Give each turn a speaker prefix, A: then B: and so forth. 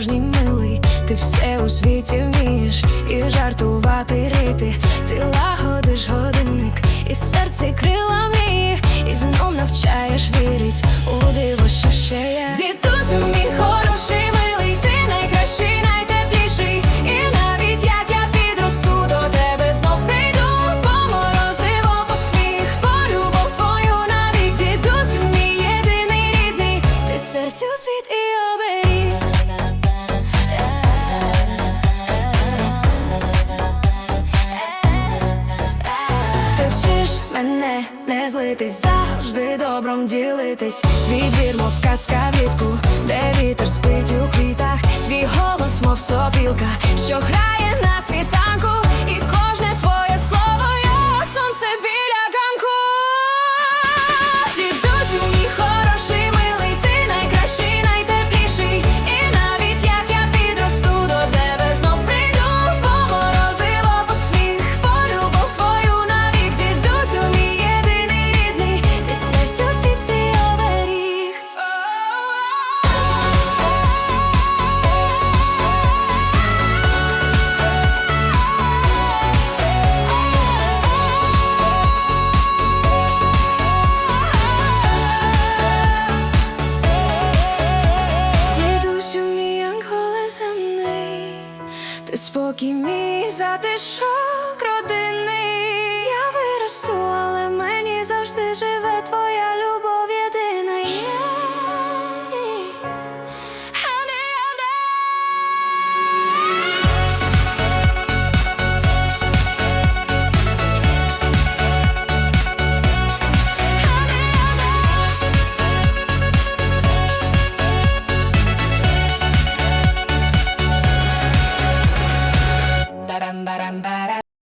A: справжній милий. Ти все у світі вмієш і жартувати рити. Ти лагодиш годинник, і серце крила мрії, і знов навчаєш вірить у диво, що ще є. Дідусю, мій хороший, милий, ти найкращий, найтепліший. І навіть як я підросту до тебе знов прийду, по морозиво, по сміх, по любов твою навік. Дідусю, мій єдиний рідний, ти серцю світ і оберіг. Мене не злитись, завжди добром ділитись. Твій двір, мов казка влітку, де вітер спить у квітах. Твій голос, мов сопілка, що грає на світанку, земний, ти спокій мій затишок родини. Я виросту, але мені завжди живе твоя любов.